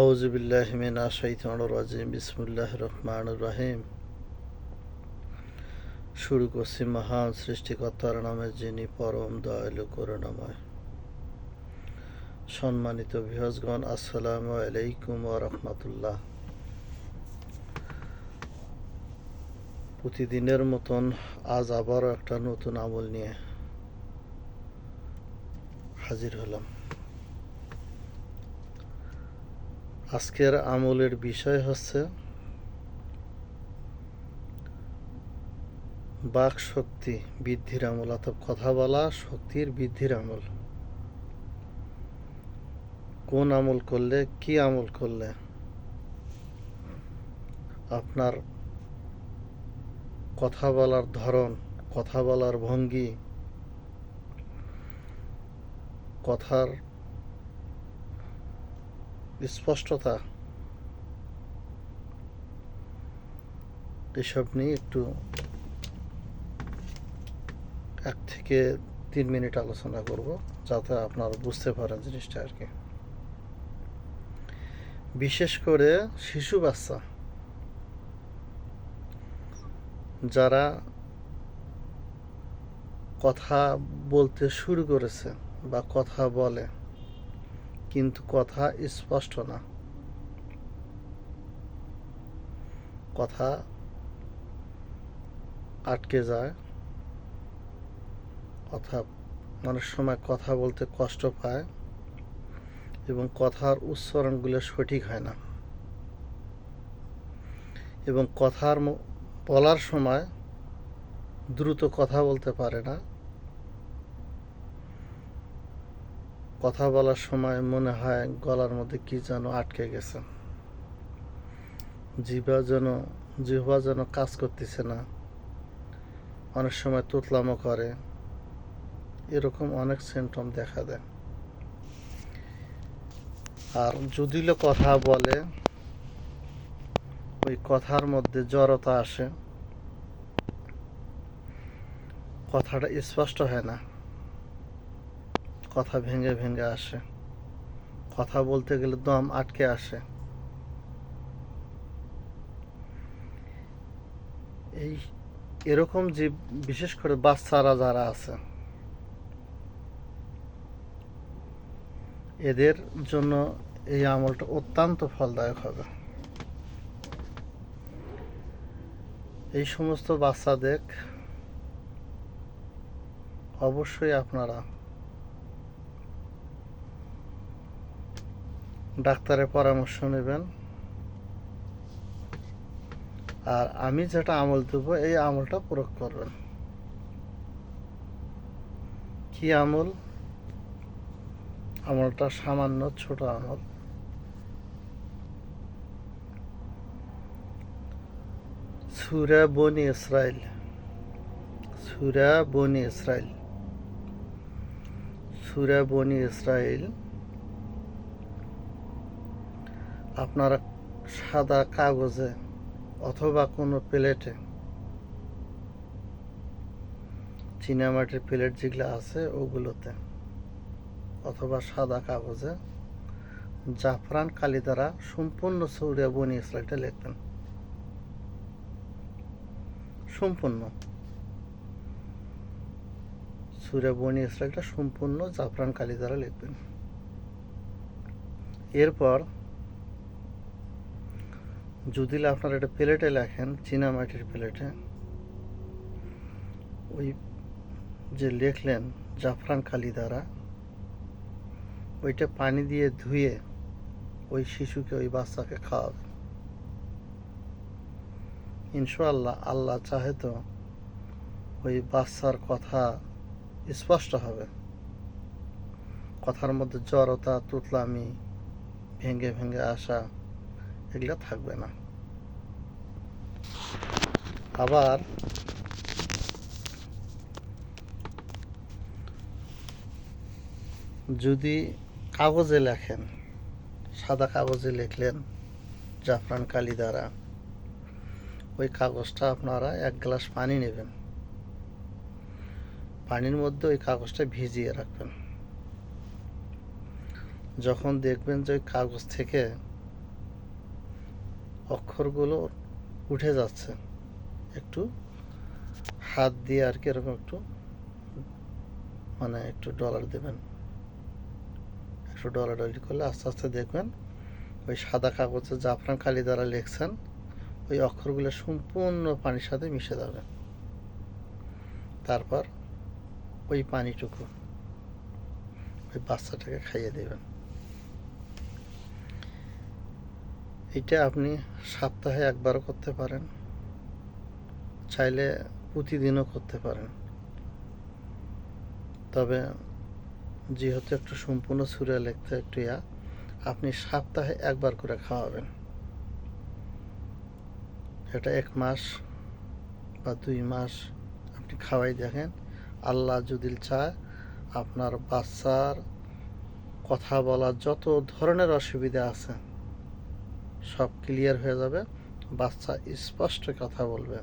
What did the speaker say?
আউজুবিল্লাহমিনা শৈতান রাজিম বিসমুল্লাহ রহমান রাহিম। শুরু করছি মহান সৃষ্টিকর্তার নামে, যিনি পরম দয়ালু, করুণাময়। সম্মানিত বিহজগণ আসসালামু আলাইকুম রহমতুল্লাহ। প্রতিদিনের মতন আজ আবারও একটা নতুন আমল নিয়ে হাজির হলাম। আজকের আমলের বিষয় হচ্ছে বাক শক্তি বৃদ্ধির আমল অর্থাৎ কথা বলা শক্তির বৃদ্ধির আমল। কোন আমল করলে, কি আমল করলে আপনার কথা বলার ধরন, কথা বলার ভঙ্গি, কথার স্পষ্টতা। এসব নিয়ে একটু এক থেকে তিন মিনিট আলোচনা করব, যাতে আপনারা বুঝতে পারেন জিনিসটা আর কি। বিশেষ করে শিশু বাচ্চা। যারা কথা বলতে শুরু করেছে বা কথা বলে কিন্তু কথা স্পষ্ট না। কথা আটকে যায়। কথা অনেক সময় কথা বলতে কষ্ট পায় এবং কথার উচ্চারণগুলো সঠিক হয় না। এবং কথার বলার সময় দ্রুত কথা বলতে পারে না। কথা বলার সময় মনে হয় গলার মধ্যে কি যেন আটকে গেছে। জিভা যেন, জিহ্বা যেন কাজ করতেছে না। অনেক সময় তুতলামো করে। এরকম অনেক সিমটম দেখা দেয়। আর যদিও কথা বলে, ওই কথার মধ্যে জড়তা আসে। কথাটা স্পষ্ট হয় না। কথা ভেঙে ভেঙে আসে। কথা বলতে গেলে দম আটকে আসে। এই এরকম যে বিশেষ করে বাচ্চারা যারা আছে, এদের জন্য এই আমলটা অত্যন্ত ফলদায়ক হবে। এই সমস্ত বাচ্চাদের অবশ্যই আপনারা ডাক্তারের পরামর্শ নেবেন। আর আমি যেটা আমল দেব, এই আমলটা প্রয়োগ করবেন। কি আমল? আমলটা সামান্য ছোট আমল। সুরা বনি ইসরায়েল সুরা বনি ইসরায়েল সুরা বনি ইসরায়েল আপনারা সাদা কাগজে অথবা কোনো প্লেটে। চীনামাটির প্লেট যেগুলো আছে, ওগুলোতে। অথবা সাদা কাগজে জাফরান কালি দ্বারা সম্পূর্ণ সৌরিয়া বনি ইসরায়েলটা লিখবেন। সম্পূর্ণ। সুরিয়া বনি ইসরায়েলটা সম্পূর্ণ জাফরান কালি দ্বারা লিখবেন। এরপর যদি আপনারা এটা প্লেটে লেখেন, চীনা মাটির প্লেটে, ওই যে লিখলেন জাফরান কালি দ্বারা ওইটা পানি দিয়ে ধুয়ে ওই শিশুকে, ওই বাচ্চাকে খাওয়াবে ইনশাল্লাহ আল্লাহ চাহে তো ওই বাচ্চার কথা স্পষ্ট হবে। কথার মধ্যে জড়তা, তুতলামি, ভেঙে ভেঙে আসা এগুলো থাকবে না। আবার যদি কাগজে লেখেন, সাদা কাগজে লিখলেন জাফরান কালি দ্বারা, ওই কাগজটা আপনারা এক গ্লাস পানি নেবেন। পানির মধ্যে ওই কাগজটা ভিজিয়ে রাখবেন। যখন দেখবেন যে ওই কাগজ থেকে অক্ষরগুলো উঠে যাচ্ছে। একটু হাত দিয়ে আর কি এরকম একটু মানে একটু ডলার দেবেন। একটু ডলার ডলি করলে আস্তে আস্তে দেখবেন ওই সাদা কাগজে জাফরান কালি দ্বারা লিখছেন, ওই অক্ষরগুলো সম্পূর্ণ পানির সাথে মিশে যাবে। তারপর ওই পানিটুকু ওই বাচ্চাটাকে খাইয়ে দেবেন। এটা আপনি সপ্তাহে একবারও করতে পারেন। চাইলে প্রতিদিনও করতে পারেন। তবে যেহেতু একটু সম্পূর্ণ সুরে লিখতে একটু ইয়া, আপনি সপ্তাহে একবার করে খাওয়াবেন। এটা এক মাস বা দুই মাস আপনি খাওয়াই দেখেন। আল্লাহ যদি চায়, আপনার বাচ্চার কথা বলার যত ধরনের অসুবিধা আছে সব ক্লিয়ার হয়ে যাবে। বাচ্চা স্পষ্ট কথা বলবে।